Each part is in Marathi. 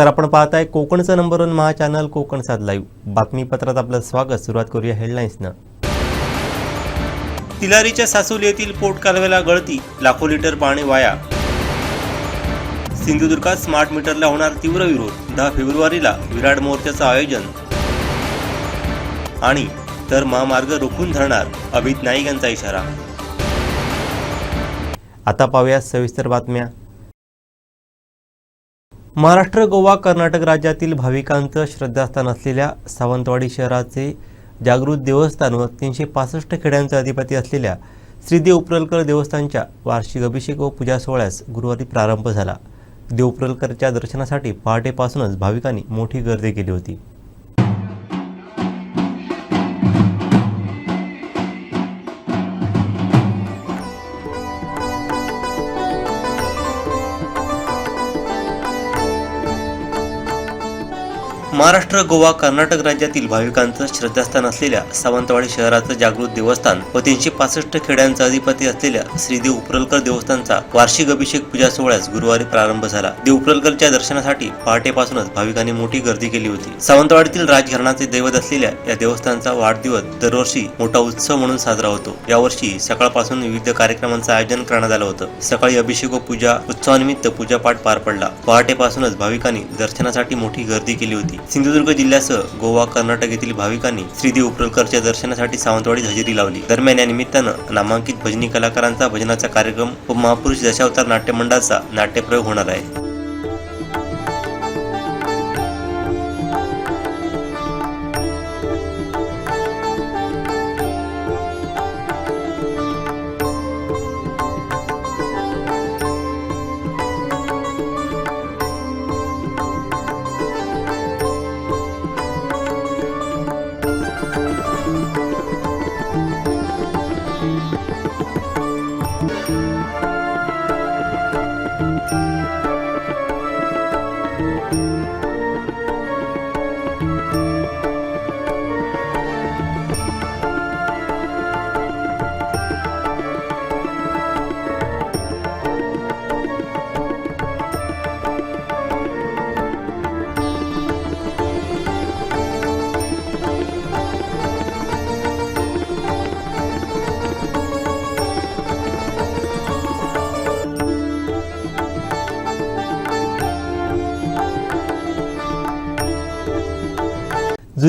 नमस्कार आपण पाहताय कोकणचं number one Maha channel Kokan साध लाईव्ह बातमीपत्रात आपलं स्वागत. सुरुवात करूया हेडलाईन्सनं तिलारीच्या सासोली येथील पोट कालव्याला गळती. लाखो लिटर पाणी वाया. सिंधुदुर्गात स्मार्ट मीटरला होणार तीव्र विरोध. दहा फेब्रुवारीला विराट मोर्चाचं आयोजन. आणि तर महामार्ग रोखून धरणार अभित नाईक यांचा इशारा. आता पाहूया सविस्तर बातम्या. महाराष्ट्र गोवा कर्नाटक राज्यातील भाविकांचं श्रद्धास्थान असलेल्या सावंतवाडी शहराचे जागृत देवस्थान व तीनशे पासष्ट खेड्यांचे अधिपती असलेल्या श्रीदेव उपरलकर देवस्थानच्या वार्षिक अभिषेक व पूजा सोहळ्यास गुरुवारी प्रारंभ झाला. देवप्रलकरच्या दर्शनासाठी पहाटेपासूनच भाविकांनी मोठी गर्दी केली होती. महाराष्ट्र गोवा कर्नाटक राज्यातील भाविकांचं श्रद्धास्थान असलेल्या सावंतवाडी शहराचं जागृत देवस्थान व तीनशे पासष्ट खेड्यांचा अधिपती असलेल्या श्रीदेव उपरलकर देवस्थानचा वार्षिक अभिषेक पूजा सोहळ्यास गुरुवारी प्रारंभ झाला. देव उपरलकरच्या दर्शनासाठी पहाटेपासूनच भाविकांनी मोठी गर्दी केली होती. सावंतवाडीतील राजघरणाचे दैवत असलेल्या या देवस्थानचा वाढदिवस दरवर्षी मोठा उत्सव म्हणून साजरा होतो. यावर्षी सकाळपासून विविध कार्यक्रमांचं आयोजन करण्यात आलं होतं. सकाळी अभिषेक व पूजा उत्सवानिमित्त पूजापाठ पार पडला. पहाटेपासूनच भाविकांनी दर्शनासाठी मोठी गर्दी केली होती. सिंधुदुर्ग जिल्ह्यासह गोवा कर्नाटक येथील भाविकांनी श्रीदेव उपरलकरच्या दर्शनासाठी सावंतवाडीत हजेरी लावली. दरम्यान या निमित्तानं नामांकित भजनी कलाकारांचा भजनाचा कार्यक्रम व महापुरुष दशावतार नाट्य मंडळाचा नाट्यप्रयोग होणार आहे.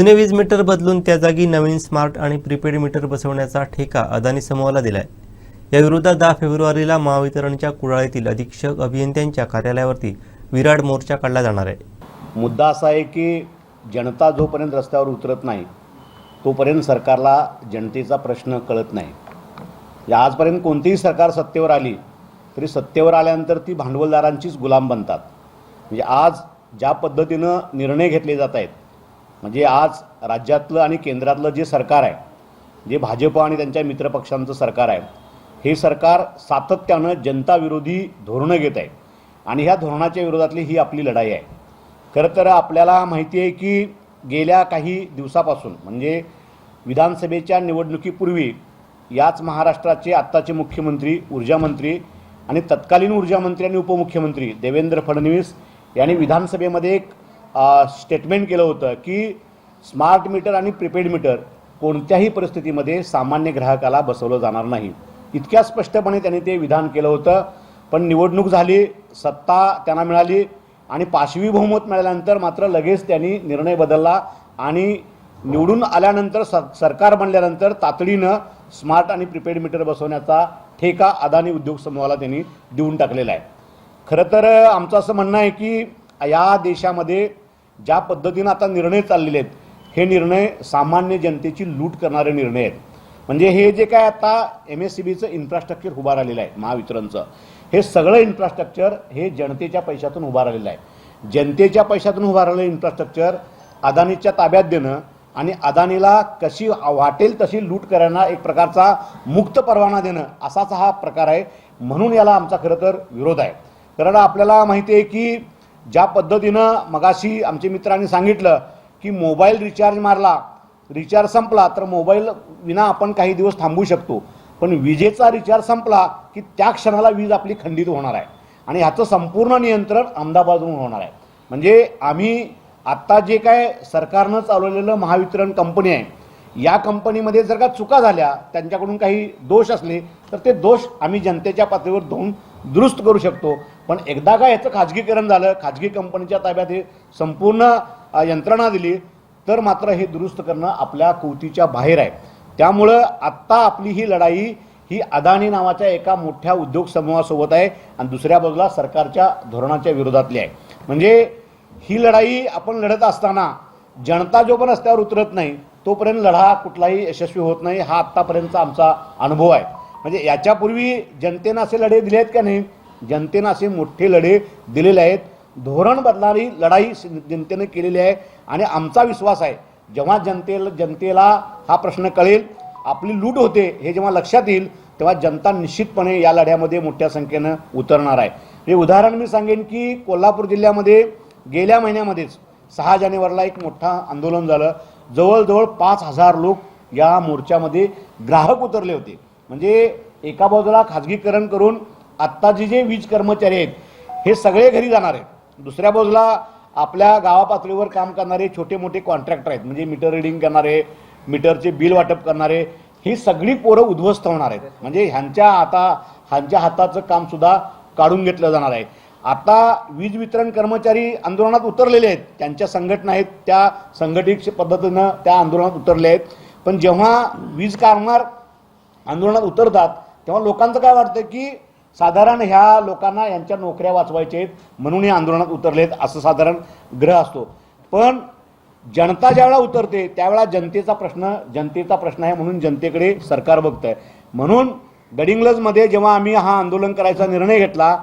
जुने वीज मीटर बदलून त्या जागी नवीन स्मार्ट आणि प्रीपेड मीटर बसवण्याचा ठेका अदानी समूहाला दिलाय. या विरोधात दहा फेब्रुवारीला महावितरणच्या कुडाळीतील अधीक्षक अभियंत्यांच्या कार्यालयावरती विराट मोर्चा काढला जाणार आहे. मुद्दा असा आहे की जनता जोपर्यंत रस्त्यावर उतरत नाही तोपर्यंत सरकारला जनतेचा प्रश्न कळत नाही. या आजपर्यंत कोणतीही सरकार सत्तेवर आली तरी सत्तेवर आल्यानंतर ती भांडवलदारांचीच गुलाम बनतात. म्हणजे आज ज्या पद्धतीनं निर्णय घेतले जात आहेत म्हणजे आज राज्यातलं आणि केंद्रातलं जे सरकार आहे जे भाजप आणि त्यांच्या मित्रपक्षांचं सरकार आहे हे सरकार सातत्यानं जनताविरोधी धोरणं घेत आहे. आणि ह्या धोरणाच्या विरोधातली ही आपली लढाई आहे. खरं तर आपल्याला माहिती आहे की गेल्या काही दिवसापासून म्हणजे विधानसभेच्या निवडणुकीपूर्वी याच महाराष्ट्राचे आत्ताचे मुख्यमंत्री ऊर्जामंत्री आणि तत्कालीन ऊर्जामंत्री आणि उपमुख्यमंत्री देवेंद्र फडणवीस यांनी विधानसभेमध्ये एक स्टेटमेंट केलं होतं की स्मार्ट मीटर आणि प्रिपेड मीटर कोणत्याही परिस्थितीमध्ये सामान्य ग्राहकाला बसवलं जाणार नाही. इतक्या स्पष्टपणे त्यांनी ते विधान केलं होतं. पण निवडणूक झाली सत्ता त्यांना मिळाली आणि पाशवी बहुमत मिळाल्यानंतर मात्र लगेच त्यांनी निर्णय बदलला आणि निवडून आल्यानंतर स सरकार बनल्यानंतर तातडीनं स्मार्ट आणि प्रिपेड मीटर बसवण्याचा ठेका अदानी उद्योग समूहाला त्यांनी देऊन टाकलेला आहे. खरं तर आमचं असं म्हणणं आहे की या देशामध्ये ज्या पद्धतीनं आता निर्णय चाललेले आहेत हे निर्णय सामान्य जनतेची लूट करणारे निर्णय आहेत. म्हणजे हे जे काय आता एम एस सी बीचं इन्फ्रास्ट्रक्चर उभं राहिलेलं आहे महावितरणचं हे सगळं इन्फ्रास्ट्रक्चर हे जनतेच्या पैशातून उभं राहिलेलं आहे. जनतेच्या पैशातून उभं राहिलेलं इन्फ्रास्ट्रक्चर अदानीच्या ताब्यात देणं आणि अदानीला कशी वाटेल तशी लूट करायला एक प्रकारचा मुक्त परवाना देणं असाच हा प्रकार आहे. म्हणून याला आमचा खरं तर विरोध आहे. कारण आपल्याला माहिती आहे की ज्या पद्धतीनं मगाशी आमच्या मित्रांनी सांगितलं की मोबाईल रिचार्ज मारला रिचार्ज संपला तर मोबाईल विना आपण काही दिवस थांबू शकतो. पण विजेचा रिचार्ज संपला की त्या क्षणाला वीज आपली खंडित होणार आहे. आणि ह्याचं संपूर्ण नियंत्रण अहमदाबादहून होणार आहे. म्हणजे आम्ही आत्ता जे काय सरकारनं चालवलेलं महावितरण कंपनी आहे या कंपनीमध्ये जर का चुका झाल्या त्यांच्याकडून काही दोष असले तर ते दोष आम्ही जनतेच्या पातळीवर धुवून दुरुस्त करू शकतो. पण एकदा का याचं खाजगीकरण झालं खाजगी कंपनीच्या ताब्यात हे संपूर्ण यंत्रणा दिली तर मात्र हे दुरुस्त करणं आपल्या कुवतीच्या बाहेर आहे. त्यामुळं आत्ता आपली ही लढाई ही अदानी नावाच्या एका मोठ्या उद्योग समूहासोबत आहे आणि दुसऱ्या बाजूला सरकारच्या धोरणाच्या विरोधातली आहे. म्हणजे ही लढाई आपण लढत असताना जनता जो पण रस्त्यावर उतरत नाही तोपर्यंत लढा कुठलाही यशस्वी होत नाही हा आत्तापर्यंतचा आमचा अनुभव आहे. म्हणजे याच्यापूर्वी जनतेनं असे लढे दिले आहेत का नाही? जनतेनं असे मोठे लढे दिलेले आहेत. धोरण बदलणारी लढाई जनतेनं केलेली आहे आणि आमचा विश्वास आहे. जेव्हा जनतेला जनतेला हा प्रश्न कळेल आपली लूट होते हे जेव्हा लक्षात येईल तेव्हा जनता निश्चितपणे या लढ्यामध्ये मोठ्या संख्येनं उतरणार आहे. हे उदाहरण मी सांगेन की कोल्हापूर जिल्ह्यामध्ये गेल्या महिन्यामध्येच सहा जानेवारीला एक मोठा आंदोलन झालं. जवळजवळ पाच हजार लोक या मोर्चामध्ये ग्राहक उतरले होते. म्हणजे एका बाजूला खाजगीकरण करून आत्ताचे जे वीज कर्मचारी आहेत हे सगळे घरी जाणार आहेत. दुसऱ्या बाजूला आपल्या गावापातळीवर काम करणारे छोटे मोठे कॉन्ट्रॅक्टर आहेत म्हणजे मीटर रिडिंग करणारे मीटरचे बिल वाटप करणारे ही सगळी पोरं उद्ध्वस्त होणार आहेत. म्हणजे ह्यांच्या आता ह्यांच्या हाताचं काम सुद्धा काढून घेतलं जाणार आहे. आता वीज वितरण कर्मचारी आंदोलनात उतरलेले आहेत. त्यांच्या संघटना आहेत त्या संघटित पद्धतीनं त्या आंदोलनात उतरले आहेत. पण जेव्हा वीज कामगार आंदोलनात उतरतात तेव्हा लोकांचं काय वाटतं की साधारण ह्या लोकांना यांच्या नोकऱ्या वाचवायच्या आहेत म्हणून हे आंदोलनात उतरलेत असं साधारण ग्रह असतो. पण जनता ज्यावेळा उतरते त्यावेळा जनतेचा प्रश्न जनतेचा प्रश्न आहे म्हणून जनतेकडे सरकार बघत आहे म्हणून गडिंग्लजमध्ये जेव्हा आम्ही हा आंदोलन करायचा निर्णय घेतला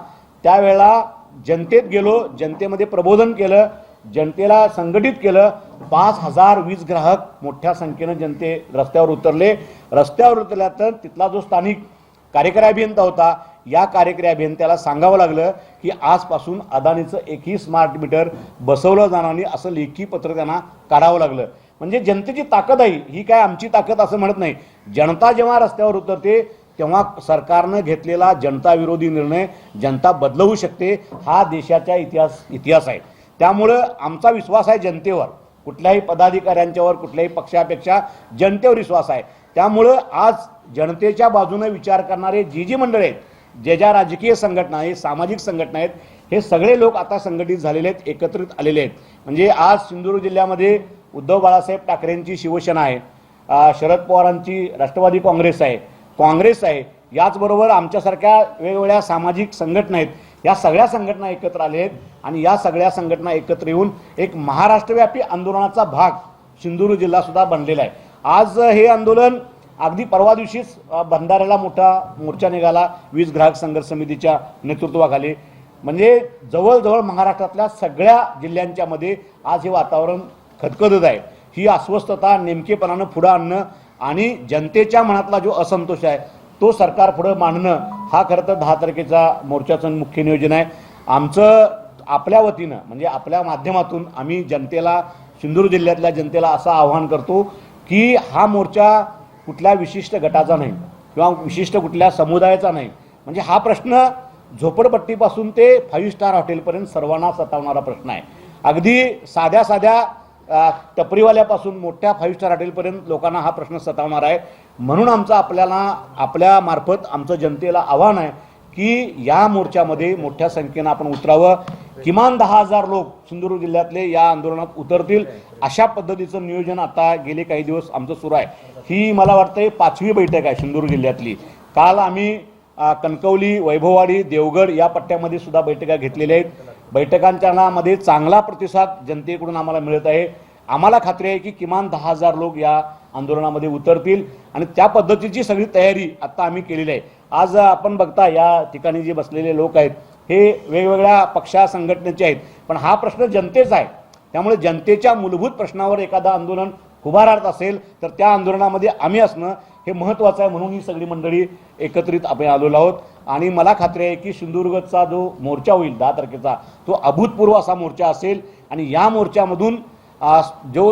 त्यावेळेला जनतेत गेलो जनतेमध्ये प्रबोधन केलं जनतेला संघटित केलं पाच हजार वीज ग्राहक मोठ्या संख्येनं जनते रस्त्यावर उतरले. रस्त्यावर उतरल्यानंतर तिथला जो स्थानिक कार्यकारी अभियंता होता या कार्यकारी अभियंत्याला सांगावं लागलं की आजपासून अदानीचं एकही स्मार्ट मीटर बसवलं जाणार नाही असं लेखी पत्र त्यांना काढावं लागलं. म्हणजे जनतेची ताकद आहे ही काय आमची ताकद असं म्हणत नाही. जनता जेव्हा रस्त्यावर उतरते तेव्हा सरकारनं घेतलेला जनताविरोधी निर्णय जनता बदलवू शकते हा देशाच्या इतिहास इतिहास आहे. त्यामुळं आमचा विश्वास आहे जनतेवर. कुठल्याही पदाधिकाऱ्यांच्यावर कुठल्याही पक्षापेक्षा जनतेवर विश्वास आहे. त्यामुळं आज जनतेच्या बाजूने विचार करणारे जी जी मंडळ आहेत ज्या ज्या राजकीय संघटना आहेत सामाजिक संघटना आहेत हे सगळे लोक आता संघटित झालेले आहेत एकत्रित आलेले आहेत. म्हणजे आज सिंधुदुर्ग जिल्ह्यामध्ये उद्धव बाळासाहेब ठाकरेंची शिवसेना आहे शरद पवारांची राष्ट्रवादी काँग्रेस आहे. काँग्रेस आहे याचबरोबर आमच्यासारख्या वेगवेगळ्या सामाजिक संघटना आहेत या सगळ्या संघटना एकत्र आले आहेत आणि या सगळ्या संघटना एकत्र येऊन एक महाराष्ट्रव्यापी आंदोलनाचा भाग सिंधुदुर्ग जिल्हासुद्धा बनलेला आहे. आज हे आंदोलन अगदी परवा दिवशीच भंडाऱ्याला मोठा मोर्चा निघाला वीज ग्राहक संघर्ष समितीच्या नेतृत्वाखाली. म्हणजे जवळजवळ महाराष्ट्रातल्या सगळ्या जिल्ह्यांच्या मध्ये आज हे वातावरण खदखदत आहे. ही अस्वस्थता नेमकेपणानं पुढं आणणं आणि जनतेच्या मनातला जो असंतोष आहे तो सरकार पुढं मांडणं हा खरं तर दहा तारखेचा मोर्चाचं मुख्य नियोजन आहे. आमचं आपल्या वतीनं म्हणजे आपल्या माध्यमातून आम्ही जनतेला सिंधुदुर्ग जिल्ह्यातल्या जनतेला असं आवाहन करतो की हा मोर्चा कुठल्या विशिष्ट गटाचा नाही किंवा विशिष्ट कुठल्या समुदायाचा नाही. म्हणजे हा प्रश्न झोपडपट्टीपासून ते फाईव्ह स्टार हॉटेलपर्यंत सर्वांना सतावणारा प्रश्न आहे. अगदी साध्या साध्या टपरीवाल्यापासून मोठ्या फाईव्ह स्टार हॉटेलपर्यंत लोकांना हा प्रश्न सतावणार आहे. म्हणून आमचा आपल्याला आपल्यामार्फत आमचं जनतेला आव्हान आहे की या मोर्चामध्ये मोठ्या संख्येनं आपण उतरावं. किमान दहा हजार लोक सिंधुदुर्ग जिल्ह्यातले या आंदोलनात उतरतील. अशा पद्धतीचं नियोजन आता गेले काही दिवस आमचं सुरू आहे. ही मला वाटतं पाचवी बैठक आहे सिंधुदुर्ग जिल्ह्यातली. काल आम्ही कणकवली वैभववाडी देवगड या पट्ट्यामध्ये सुद्धा बैठका घेतलेल्या आहेत. बैठकांच्यामध्ये चांगला प्रतिसाद जनतेकडून आम्हाला मिळत आहे. आम्हाला खात्री आहे की किमान दहा हजार लोक या आंदोलनामध्ये उतरतील. आणि त्या पद्धतीची सगळी तयारी आता आम्ही केलेली आहे. आज आपण बघता या ठिकाणी जे बसलेले लोक आहेत हे वेगवेगळ्या पक्षा संघटनेचे आहेत. पण हा प्रश्न जनतेचा आहे. त्यामुळे जनतेच्या मूलभूत प्रश्नावर एखादं आंदोलन उभा राहत असेल तर त्या आंदोलनामध्ये आम्ही असणं हे महत्त्वाचं आहे म्हणून ही सगळी मंडळी एकत्रित आपण आलेलो आहोत. आणि मला खात्री आहे की सिंधुदुर्गचा जो मोर्चा होईल दहा तारखेचा तो अभूतपूर्व असा मोर्चा असेल. आणि या मोर्चामधून जो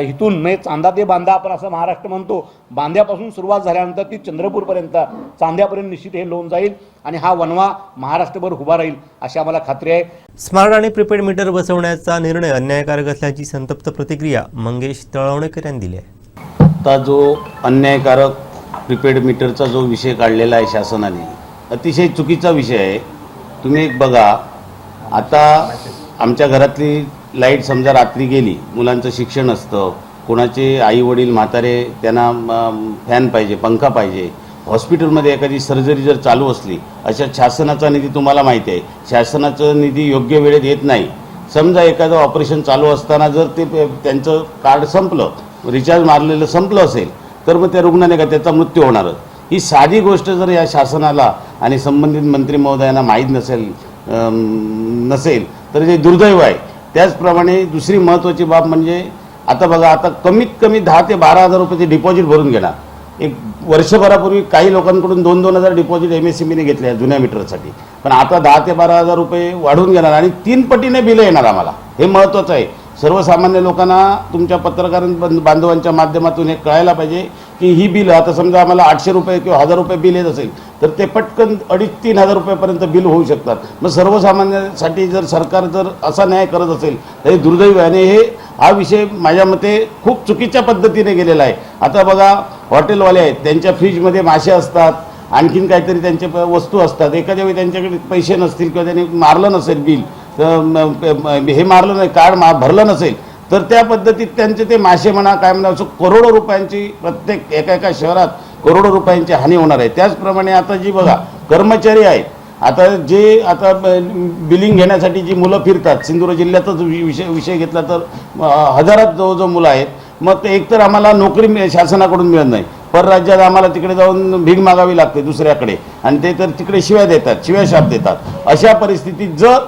इथून म्हणजे चांदा ते बांधा आपण असं महाराष्ट्र म्हणतो बांध्यापासून सुरुवात झाल्यानंतर ती चंद्रपूरपर्यंत चांद्यापर्यंत निश्चित हे लोन जाईल आणि हा वनवा महाराष्ट्रभर उभा राहील अशी आम्हाला खात्री आहे. स्मार्ट आणि प्रीपेड मीटर बसवण्याचा निर्णय अन्यायकारक असल्याची संतप्त प्रतिक्रिया मंगेश तळवणेकर यांनी दिली आहे. आता जो अन्यायकारक प्रिपेड मीटरचा जो विषय काढलेला आहे शासनाने अतिशय चुकीचा विषय आहे. तुम्ही एक बघा आता आमच्या घरातली लाइट समजा रात्री गेली मुलांचं शिक्षण असतं कोणाचे आई वडील म्हातारे त्यांना फॅन पाहिजे पंखा पाहिजे हॉस्पिटलमध्ये एखादी सर्जरी जर चालू असली अशा शासनाचा निधी तुम्हाला माहिती आहे. शासनाचं निधी योग्य वेळेत येत नाही. समजा एखादं ऑपरेशन चालू असताना जर ते त्यांचं कार्ड संपलं रिचार्ज मारलेलं संपलं असेल तर मग त्या रुग्णाने का त्याचा मृत्यू होणारच. ही साधी गोष्ट जर या शासनाला आणि संबंधित मंत्री महोदयांना माहीत नसेल नसेल तर जे दुर्दैव आहे. त्याचप्रमाणे दुसरी महत्त्वाची बाब म्हणजे आता बघा आता कमीत कमी दहा ते बारा हजार रुपयाचे डिपॉझिट भरून घेणार. एक वर्षभरापूर्वी काही लोकांकडून दोन दोन हजार डिपॉझिट एम एस सी बीने घेतले आहे जुन्या मीटरसाठी पण आता दहा ते बारा हजार रुपये वाढून घेणार आणि तीन पटीने बिलं येणार आम्हाला. हे महत्त्वाचं आहे. सर्वसामान्य लोकांना तुमच्या पत्रकार बंध- बांधवांच्या माध्यमातून हे कळायला पाहिजे की ही बिल आता समजा आम्हाला आठशे रुपये किंवा हजार रुपये बिल येत असेल तर ते पटकन अडीच तीन हजार रुपयापर्यंत बिल होऊ शकतात. मग सर्वसामान्यांसाठी जर सरकार जर असा न्याय करत असेल तर हे दुर्दैव आणि हे हा विषय माझ्या मते खूप चुकीच्या पद्धतीने गेलेला आहे. आता बघा हॉटेलवाले आहेत त्यांच्या फ्रीजमध्ये मासे असतात आणखीन काहीतरी त्यांचे वस्तू असतात. एखाद्या वेळी त्यांच्याकडे पैसे नसतील किंवा त्यांनी मारलं नसेल बिल तर हे मारलं नाही कार्ड मा भरलं नसेल तर त्या पद्धतीत त्यांचे ते मासे म्हणा काय म्हणा असं करोडो रुपयांची प्रत्येक एका एका शहरात करोडो रुपयांची हानी होणार आहे. त्याचप्रमाणे आता जी बघा कर्मचारी आहेत. आता जे आता बिलिंग घेण्यासाठी जी मुलं फिरतात सिंधुदुर्ग जिल्ह्यातच विषय विषय घेतला तर हजारात जवळजवळ मुलं आहेत. मग ते एकतर आम्हाला नोकरी मिळ- शासनाकडून मिळत नाही. परराज्यात आम्हाला तिकडे जाऊन भीक मागावी लागते दुसऱ्याकडे. आणि ते तर तिकडे शिव्या देतात शिव्या शाप देतात. अशा परिस्थितीत जर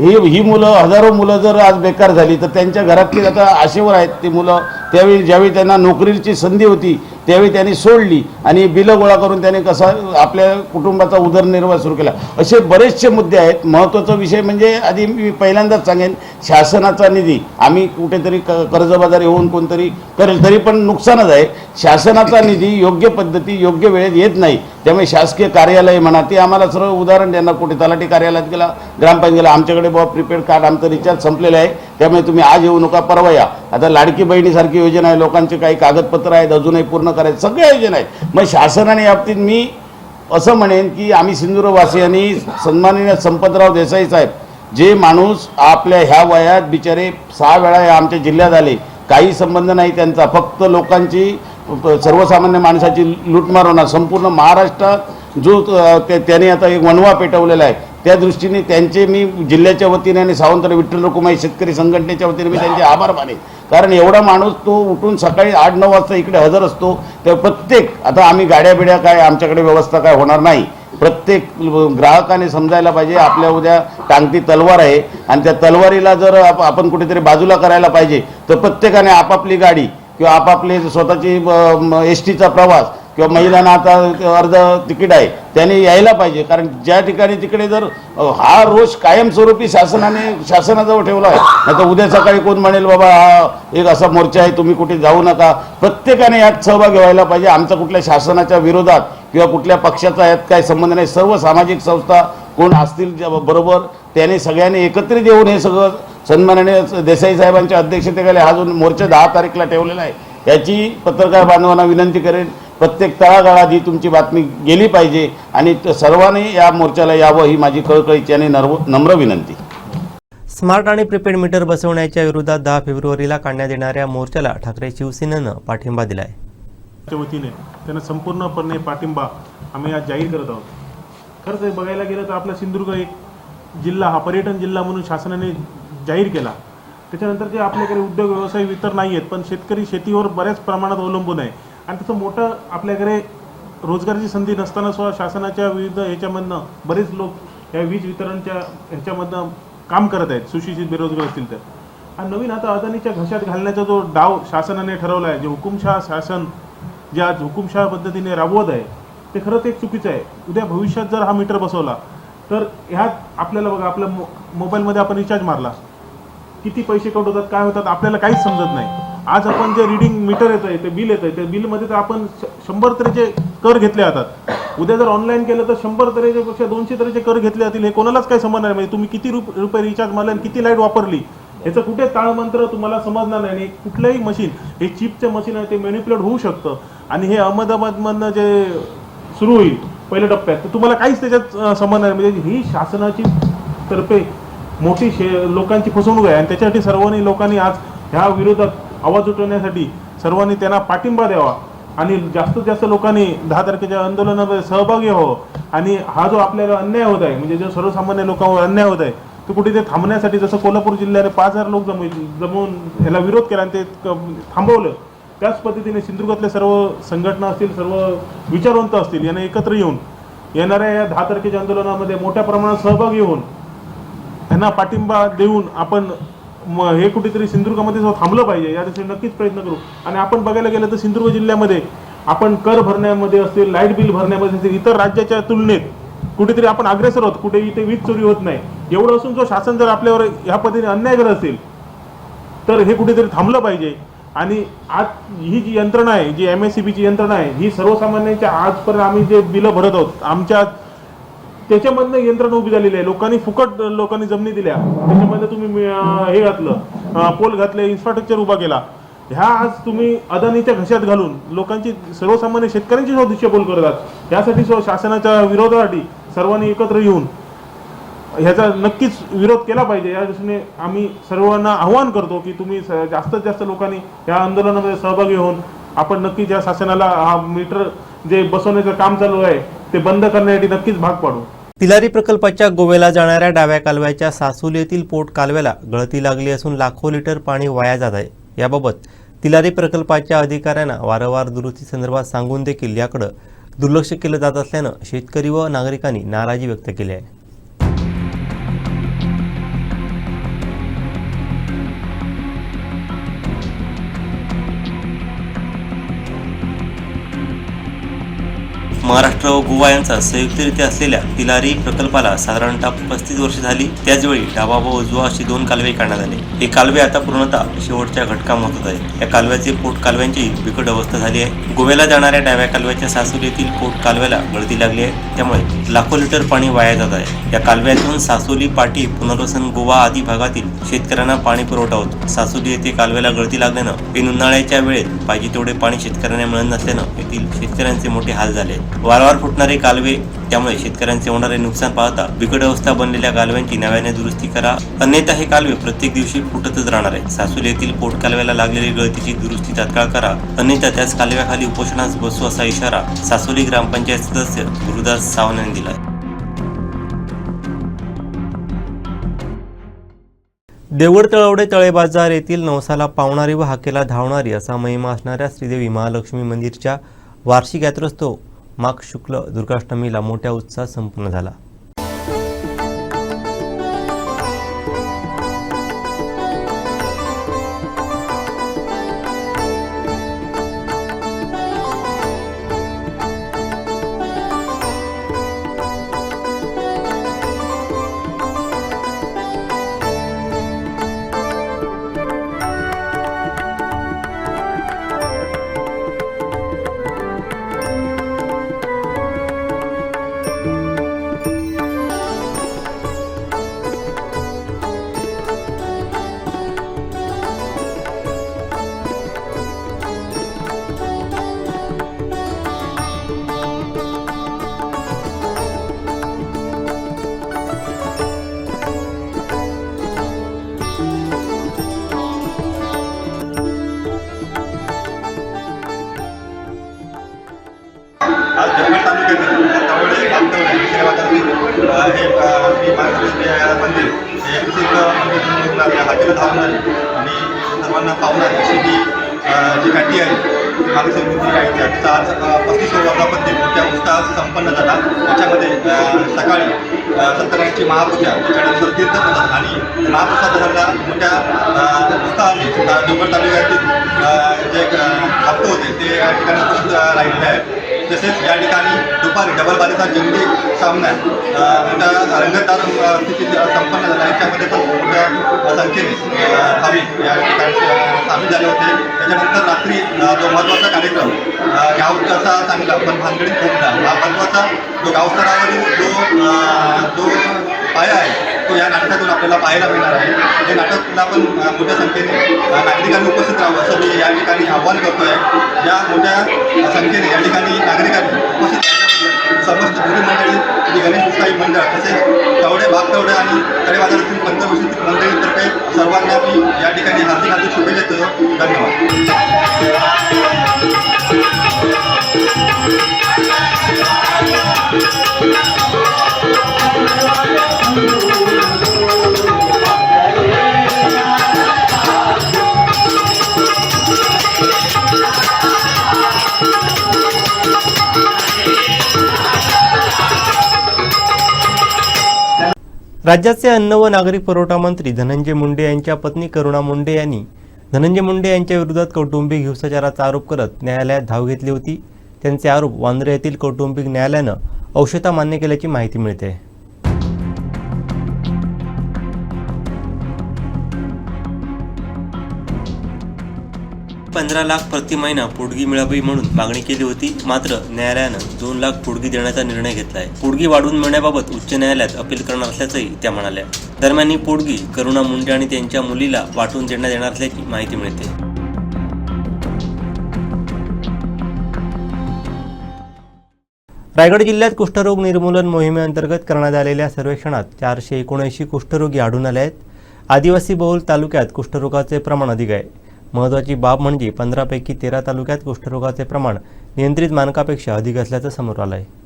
ही ही मुलं हजारो मुलं जर आज बेकार झाली तर त्यांच्या घरातली आता आशेवर आहेत ती मुलं. त्यावेळी ज्यावेळी त्यांना नोकरीची संधी होती त्यावेळी त्यांनी सोडली आणि बिलं गोळा करून त्याने कसा आपल्या कुटुंबाचा उदरनिर्वाह सुरू केला. असे बरेचसे मुद्दे आहेत. महत्त्वाचा विषय म्हणजे आधी मी पहिल्यांदाच सांगेन शासनाचा निधी. आम्ही कुठेतरी क कर्जबाजारी होऊन कोणतरी करेल तरी पण नुकसानच आहे. शासनाचा निधी योग्य पद्धती योग्य वेळेत येत नाही. त्यामुळे शासकीय कार्यालय म्हणा ते आम्हाला सर्व उदाहरण देणार कुठे तलाठी कार्यालयात गेला ग्रामपंचायत गेला आमच्याकडे बाबा प्रीपेड कार्ड आमचं रिचार्ज संपलेलं आहे. त्यामुळे तुम्ही आज येऊ नका परवा या. आता लाडकी बहिणीसारखी योजना आहे लोकांचे काही कागदपत्र आहेत अजूनही पूर्ण करायचं सगळ्या योजना आहेत. मग शासनाने बाबतीत मी असं म्हणेन की आम्ही सिंधुदुर्गवासियांनी सन्माननीय संपतराव देसाई साहेब जे माणूस आपल्या ह्या वयात बिचारे सहा वेळा आमच्या जिल्ह्यात आले काही संबंध नाही त्यांचा फक्त लोकांची सर्वसामान्य माणसाची लूटमार होणार संपूर्ण महाराष्ट्रात जो त्याने आता एक वणवा पेटवलेला आहे. त्या दृष्टीने त्यांचे मी जिल्ह्याच्या वतीने आणि सावंतराव विठ्ठल रुकुमाई शेतकरी संघटनेच्या वतीने मी त्यांचे आभार मानेन. कारण एवढा माणूस तो उठून सकाळी आठ नऊ वाजता इकडे हजर असतो. तर प्रत्येक आता आम्ही गाड्या बिड्या काय आमच्याकडे व्यवस्था काय होणार नाही. प्रत्येक ग्राहकाने समजायला पाहिजे आपल्या उद्या टांगती तलवार आहे. आणि त्या तलवारीला जर आप- आपण कुठेतरी बाजूला करायला पाहिजे तर प्रत्येकाने आपापली गाडी किंवा आपापले स्वतःची एस टीचा प्रवास किंवा महिलांना आता अर्ध तिकीट आहे त्याने यायला पाहिजे. कारण ज्या ठिकाणी तिकडे जर हा रोष कायमस्वरूपी शासनाने शासनाजवळ ठेवला आहे नाही तर उद्या सकाळी कोण म्हणेल बाबा हा एक असा मोर्चा आहे तुम्ही कुठे जाऊ नका. प्रत्येकाने यात सहभागी व्हायला पाहिजे. आमचा कुठल्या शासनाच्या विरोधात किंवा कुठल्या पक्षाचा यात काय संबंध नाही. सर्व सामाजिक संस्था कोण असतील ज्या बरोबर त्याने सगळ्यांनी एकत्रित येऊन हे सगळं सन्माननीय देसाई साहेबांच्या अध्यक्षतेखाली हा जो मोर्चा दहा तारीखला ठेवलेला आहे याची पत्रकार बांधवांना विनंती करेन. प्रत्येक तळागाळात ही तुमची बातमी गेली पाहिजे आणि सर्वांनी या मोर्चाला यावं ही माझी कळकळीची आणि नर्व नम्र विनंती. स्मार्ट आणि प्रीपेड मीटर बसवण्याच्या विरोधात दहा फेब्रुवारीला काढण्यात येणाऱ्या मोर्चाला ठाकरे शिवसेनेनं पाठिंबा दिला आहे वतीने त्यांना संपूर्णपणे पाठिंबा आम्ही आज जाहीर करत आहोत. खरंच बघायला गेलं तर आपला सिंधुदुर्ग एक जिल्हा हा पर्यटन जिल्हा म्हणून शासनाने जाहीर केला. त्याच्यानंतर जे आपल्याकडे उद्योग व्यवसाय इतर नाही आहेत पण शेतकरी शेतीवर बऱ्याच प्रमाणात अवलंबून आहे. आणि तसं मोठं आपल्याकडे रोजगाराची संधी नसताना सुद्धा शासनाच्या विविध ह्याच्यामधनं बरेच लोक या वीज वितरणच्या ह्याच्यामधनं काम करत आहेत सुशिक्षित बेरोजगार असतील तर. आणि नवीन आता अदानीच्या घशात घालण्याचा जो डाव शासनाने ठरवला आहे जे हुकुमशाह शासन जे आज हुकुमशाह पद्धतीने राबवत आहे ते खरंच एक चुकीचं आहे. उद्या भविष्यात जर हा मीटर बसवला तर ह्यात आपल्याला बघा आपल्या मो मोबाईलमध्ये आपण रिचार्ज मारला. किती पैसे कट होतात काय होतात आपल्याला काहीच समजत नाही. आज आपण जे रिडिंग मीटर येतं ते बिल येतं ते बिलमध्ये तर आपण श- शंभर तऱ्हेचे कर घेतले जातात. उद्या जर ऑनलाईन केलं तर शंभर तऱ्हेच्या पेक्षा दोनशे तऱ्हेचे कर घेतले जातील हे कोणालाच काही समजणार नाही. म्हणजे तुम्ही किती रुप- रुपये रिचार्ज मारले आणि किती लाइट वापरली याचं कुठे ताळमंत्र तुम्हाला समजणार नाही. आणि कुठलंही मशीन हे चिपचं मशीन आहे ते मॅन्युप्युलेट होऊ शकतं. आणि हे अहमदाबादमधनं जे सुरू होईल पहिल्या टप्प्यात तर तुम्हाला काहीच त्याच्यात समजणार नाही. म्हणजे ही शासनाची तर्फे मोठी शे लोकांची फसवणूक आहे. आणि त्याच्यासाठी सर्वांनी लोकांनी आज ह्या विरोधात आवाज उठवण्यासाठी सर्वांनी त्यांना पाठिंबा द्यावा. आणि जास्तीत जास्त लोकांनी दहा तारखेच्या आंदोलनामध्ये सहभागी व्हावं. आणि हा जो आपल्याला अन्याय होत आहे म्हणजे जो सर्वसामान्य लोकांवर अन्याय होत आहे तो कुठे ते थांबण्यासाठी जसं कोल्हापूर जिल्ह्याने पाच हजार लोक जमू जमवून ह्याला विरोध केला आणि ते थांबवलं त्याच पद्धतीने सिंधुदुर्गातल्या सर्व संघटना असतील सर्व विचारवंत असतील यांना एकत्र येऊन येणाऱ्या या दहा तारखेच्या आंदोलनामध्ये मोठ्या प्रमाणात सहभागी होऊन यांना पाठिंबा देऊन आपण मग हे कुठेतरी सिंधुदुर्गामध्ये थांबलं पाहिजे. या दिवशी नक्कीच प्रयत्न करू. आणि आपण बघायला गेलं तर सिंधुदुर्ग जिल्ह्यामध्ये आपण कर भरण्यामध्ये असतील लाइट बिल भरण्यामध्ये असतील इतर राज्याच्या तुलनेत कुठेतरी आपण अग्रेसर होत कुठे इथे वीज चोरी होत नाही. एवढं असून जो शासन जर आपल्यावर ह्या पद्धतीने अन्याय करत असेल तर हे कुठेतरी थांबलं पाहिजे. आणि आज ही जी यंत्रणा आहे जी एम एस सी बीची यंत्रणा आहे ही सर्वसामान्यांच्या आजपर्यंत आम्ही जे बिलं भरत आहोत आमच्या त्याच्यामधनं यंत्रणा उभी झालेली आहे. लोकांनी फुकट लोकांनी जमिनी दिल्या. त्याच्यामध्ये तुम्ही हे घातलं. पोल घातले इन्फ्रास्ट्रक्चर उभा केला. ह्या आज तुम्ही अदानीच्या घशात घालून लोकांची सर्वसामान्य शेतकऱ्यांची सुद्धा दिशाभूल करतात यासाठी शासनाच्या विरोधासाठी सर्वांनी एकत्र येऊन ह्याचा नक्कीच विरोध केला पाहिजे. या दृष्टीने आम्ही सर्वांना आव्हान करतो की तुम्ही जास्तीत जास्त लोकांनी या आंदोलनामध्ये सहभागी होऊन आपण नक्कीच या शासनाला हा मीटर जे बसवण्याचं काम चालू आहे ते बंद करण्यासाठी नक्कीच भाग पाडू. तिलारी प्रकल्पाच्या गोव्याला जाणाऱ्या डाव्या कालव्याच्या सासोली येथील पोट कालव्याला गळती लागली असून लाखो लिटर पाणी वाया जात आहे. याबाबत तिलारी प्रकल्पाच्या अधिकाऱ्यांना वारंवार दुरुस्ती संदर्भात सांगून देखील याकडे दुर्लक्ष केलं जात असल्यानं शेतकरी व नागरिकांनी नाराजी व्यक्त केली आहे. महाराष्ट्र व गोवा यांचा संयुक्तरित्या असलेल्या तिलारी प्रकल्पाला साधारणतः पस्तीस वर्ष झाली. त्याचवेळी डावा व उजवा अशी दोन कालवे काढण्यात आले. हे कालवे आता पूर्णतः शेवटच्या घटकामधत आहे या कालव्याचे पोट कालव्यांची बिकट अवस्था झाली आहे. गोव्याला जाणाऱ्या डाव्या कालव्याच्या सासूर येथील पोट कालव्याला गळती लागली आहे. त्यामुळे लाखो लिटर पाणी वाया जात आहे. या कालव्यातून सासोली पाटी पुनर्वसन गोवा आदी भागातील शेतकऱ्यांना पाणी पुरवठा होतो. सासोली येथे कालव्याला गळती लागल्यानं ऐन उन्हाळ्याच्या वेळेत पाहिजे तेवढे पाणी शेतकऱ्यांना मिळत नसल्यानं येथील शेतकऱ्यांचे मोठे हाल झाले वारंवार फुटणारे कालवे त्यामुळे शेतकऱ्यांचे होणारे नुकसान पाहता बिकट अवस्था बनलेल्या कालव्यांची नव्याने दुरुस्ती करा. अन्यथा हे कालवे प्रत्येक दिवशी फुटतच राहणार आहे सासूल येथील पोट कालव्याला लागलेली गळतीची दुरुस्ती तात्काळ करा. अन्यथा त्याच कालव्याखाली उपोषणास बसू असा इशारा सासोली ग्रामपंचायत सदस्य गुरुदास सावंत यांनी दिला देवड तळवडे तळे बाजार येथील नवसाला पावणारी व हाकेला धावणारी असा महिमा असणाऱ्या श्रीदेवी महालक्ष्मी मंदिरच्या वार्षिक यात्रोत्सव माघ शुक्ल दुर्गाष्टमीला मोठ्या उत्साहात संपन्न झाला. सकाळी महापूजा त्याच्यानंतर तीर्थप्रसाद आणि महाप्रसाद मोठ्या अ, उत्साहाने डोंगर तालुक्यातील जे हप्ते होते ते ठिकाणी राहिलेले आहेत. तसेच या ठिकाणी दुपारी डबल बारीचा जंगी सामना मोठ्या रंगतदार स्थितीत संपन्न झाला याच्यामध्ये पण मोठ्या संख्येने अ, भाविक या ठिकाणी सामील झाले होते. त्याच्यानंतर रात्री जो महत्त्वाचा कार्यक्रम गावचा असा कसा चांगला पण भानगडीत खूप हा महत्त्वाचा जो गावस्तरावरील जो जो पाया आहे. तो या नाटकातून आपल्याला पाहायला मिळणार आहे. हे नाटकला पण मोठ्या संख्येने नागरिकांनी उपस्थित राहावं असं मी या ठिकाणी आव्हान करतो आहे या मोठ्या संख्येने या ठिकाणी नागरिकांनी उपस्थित समस्त गुरु मंडळी आणि गणेश उत्साही मंडळ तसेच तवडे भागतवडे आणि तळे बाजारातील पंचवर्षीतील मंडळीतर्फे सर्वांना मी या ठिकाणी हार्दिक हार्दिक शुभेच्छा देतो. धन्यवाद. राज्याचे अन्न व नागरी पुरवठा मंत्री धनंजय मुंडे यांच्या पत्नी करुणा मुंडे यांनी धनंजय मुंडे यांच्या विरोधात कौटुंबिक हिंसाचाराचा आरोप करत न्यायालयात धाव घेतली होती. त्यांचे आरोप वांद्रे येथील कौटुंबिक न्यायालयानं औषधा मान्य केल्याची माहिती मिळते. पंधरा लाख प्रति महिना पुडगी मिळावी म्हणून मागणी केली होती. मात्र न्यायालयानं दोन लाख पोडगी देण्याचा निर्णय घेतलाय. पोडगी वाढवून मिळण्याबाबत उच्च न्यायालयात अपील करणार असल्याचंही त्या म्हणाल्या. दरम्यान ही पोडगी करुणा मुंडे आणि त्यांच्या मुलीला वाटून देण्यात येणार असल्याची माहिती मिळते. रायगड जिल्ह्यात कुष्ठरोग निर्मूलन मोहिमेअंतर्गत करण्यात आलेल्या सर्वेक्षणात चारशे एकोणऐंशी कुष्ठरोगी आढळून आले आहेत. आदिवासी बहुल तालुक्यात कुष्ठरोगाचे प्रमाण अधिक आहे. महत्त्वाची बाब म्हणजे पंधरापैकी तेरा तालुक्यात कुष्ठरोगाचे प्रमाण नियंत्रित मानकापेक्षा अधिक असल्याचं समोर आलं आहे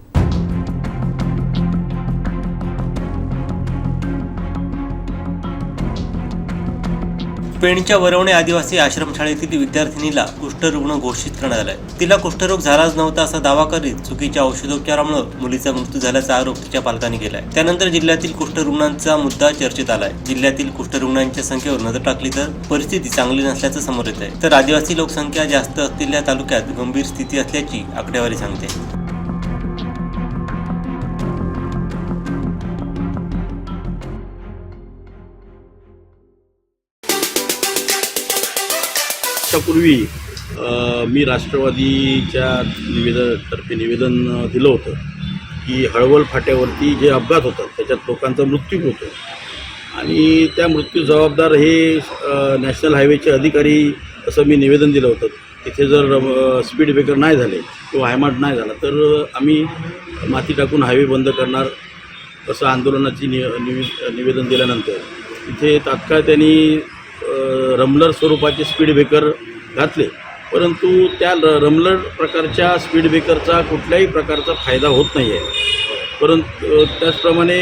पेणच्या वरवणे आदिवासी आश्रमशाळेतील विद्यार्थिनीला कुष्ठरुग्ण घोषित करण्यात आलाय. तिला कुष्ठरोग झालाच नव्हता असा दावा करीत चुकीच्या औषधोपचारामुळे मुलीचा मृत्यू झाल्याचा आरोप तिच्या पालकांनी केलाय. त्यानंतर जिल्ह्यातील कुष्ठरुग्णांचा मुद्दा चर्चेत आलाय. जिल्ह्यातील कुष्ठरुग्णांच्या संख्येवर नजर टाकली तर परिस्थिती चांगली नसल्याचं समोर येत आहे तर आदिवासी लोकसंख्या जास्त असलेल्या तालुक्यात गंभीर स्थिती असल्याची आकडेवारी सांगते. वर्षापूर्वी मी राष्ट्रवादीच्या निवेदनातर्फे निवेदन दिलं होतं की हळवल फाट्यावरती जे अपघात होतात त्याच्यात लोकांचा मृत्यू होतो. आणि त्या मृत्यू जबाबदार हे नॅशनल हायवेचे अधिकारी असं मी निवेदन दिलं होतं. तिथे जर स्पीड ब्रेकर नाही झाले किंवा हायमाट नाही झाला तर आम्ही माती टाकून हायवे बंद करणार असं आंदोलनाची नि निवेदन दिल्यानंतर. तिथे तात्काळ त्यांनी रमलर स्वरूपाचे स्पीड ब्रेकर घातले. परंतु त्या रमलर प्रकारच्या स्पीड ब्रेकरचा कुठल्याही प्रकारचा फायदा होत नाही आहे परंतु त्याचप्रमाणे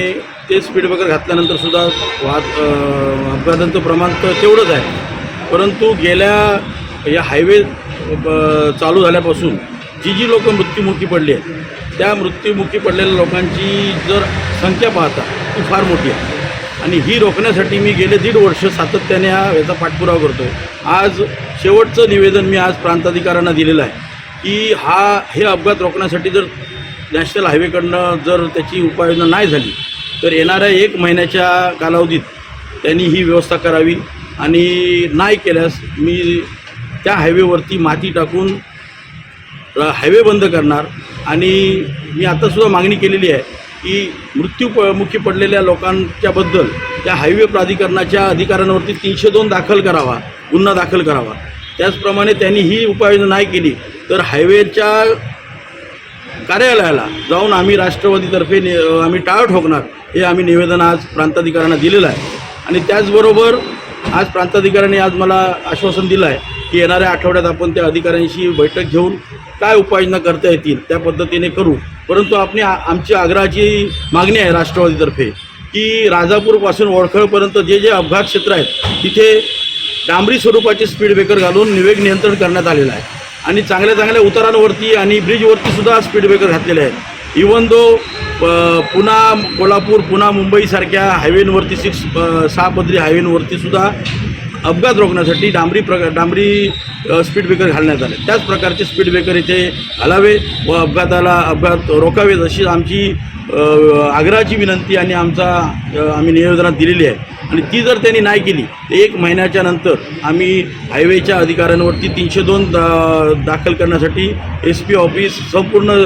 ते स्पीड ब्रेकर घातल्यानंतर सुद्धा वाहत अपघातांचं प्रमाण तर तेवढंच आहे. परंतु गेल्या या हायवे चालू झाल्यापासून जी जी लोकं मृत्युमुखी पडली आहेत त्या मृत्युमुखी पडलेल्या लोकांची जर संख्या पाहता ती फार मोठी आहे. आणि ही रोखण्यासाठी मी गेले दीड वर्ष सातत्याने हा याचा पाठपुरावा करतो आज शेवटचं निवेदन मी आज प्रांताधिकाऱ्यांना दिलेलं आहे की हा हे अपघात रोखण्यासाठी जर नॅशनल हायवेकडनं जर त्याची उपाययोजना नाही झाली तर येणाऱ्या एक महिन्याच्या कालावधीत त्यांनी ही व्यवस्था करावी आणि नाही केल्यास मी त्या हायवेवरती माती टाकून हायवे बंद करणार. आणि मी आतासुद्धा मागणी केलेली आहे की मृत्यू प मुखी पडलेल्या लोकांच्याबद्दल त्या हायवे प्राधिकरणाच्या अधिकाऱ्यांवरती तीनशे दोन दाखल करावा गुन्हा दाखल करावा. त्याचप्रमाणे त्यांनी ही उपाययोजना नाही केली तर हायवेच्या कार्यालयाला जाऊन आम्ही राष्ट्रवादीतर्फे ने आम्ही टाळ ठोकणार हे आम्ही निवेदन आज प्रांताधिकाऱ्यांना दिलेलं आहे. आणि त्याचबरोबर आज प्रांताधिकाऱ्यांनी आज मला आश्वासन दिलं आहे की येणाऱ्या आठवड्यात आपण त्या अधिकाऱ्यांशी बैठक घेऊन काय उपाययोजना करता येतील त्या पद्धतीने करू. परंतु आपली आमची आग्रहाची मागणी आहे राष्ट्रवादीतर्फे की राजापूरपासून ओळखळपर्यंत जे जे अपघात क्षेत्र आहेत तिथे डांबरी स्वरूपाचे स्पीड ब्रेकर घालून निवेग नियंत्रण करण्यात आलेलं आहे. आणि चांगल्या चांगल्या उतारांवरती आणि ब्रिजवरती सुद्धा स्पीड ब्रेकर घातलेले आहेत. इवन दो पुन्हा कोल्हापूर पुन्हा मुंबईसारख्या हायवेंवरती सिक्स सहा पदरी हायवेंवरती सुद्धा अपघात रोखण्यासाठी डांबरी प्र डांबरी स्पीड ब्रेकर घालण्यात आले. त्याच प्रकारचे स्पीड ब्रेकर इथे घालावे व अपघाताला अपघात रोखावेत अशी आमची आग्रहाची विनंती आणि आमचा आम्ही निवेदनात दिलेली आहे. आणि ती जर त्यांनी नाही केली तर एक महिन्याच्या नंतर आम्ही हायवेच्या अधिकाऱ्यांवरती तीनशे दोन दा दाखल करण्यासाठी एस पी ऑफिस संपूर्ण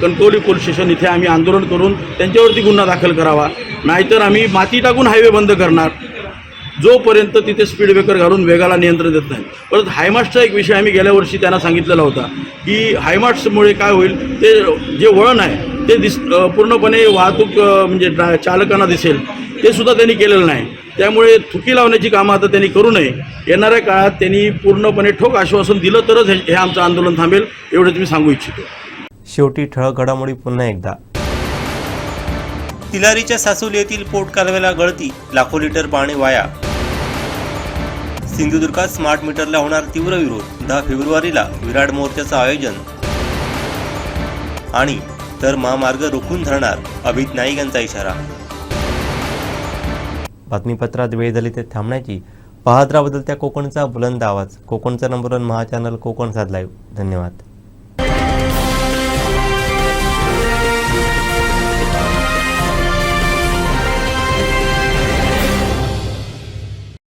कणकवली पोलीस स्टेशन इथे आम्ही आंदोलन करून त्यांच्यावरती गुन्हा दाखल करावा. नाहीतर आम्ही माती टाकून हायवे बंद करणार. जोपर्यंत तिथे स्पीड ब्रेकर घालून वेगाला नियंत्रण देत नाही. परत हायमास्टचा एक विषय आम्ही गेल्या वर्षी त्यांना सांगितलेला होता की हायमास्टमुळे काय होईल ते जे वळण आहे ते दिस पूर्णपणे वाहतूक म्हणजे ड्रा चालकांना दिसेल. ते सुद्धा त्यांनी केलेलं नाही. त्यामुळे थुकी लावण्याची कामं आता त्यांनी करू नये. येणाऱ्या काळात त्यांनी पूर्णपणे ठोक आश्वासन दिलं तरच हे हे आमचं आंदोलन थांबेल एवढंच मी सांगू इच्छितो. शेवटी ठळक घडामोडी पुन्हा एकदा. तिलारीच्या सासोली येथील पोट कालव्याला गळती लाखो लिटर पाणी वाया सिंधुदुर्गात स्मार्ट मीटरला होणार तीव्र विरोध. दहा फेब्रुवारीला विराट मोर्चाचं आयोजन. आणि तर महामार्ग रोखून धरणार अभित नाईक यांचा इशारा. बातमीपत्रात वेळ झाली ते थांबण्याची. पाहत त्या बदलत्या कोकणचा बुलंद आवाज. कोकणचा number one Maha channel Kokan साध लाईव्ह धन्यवाद.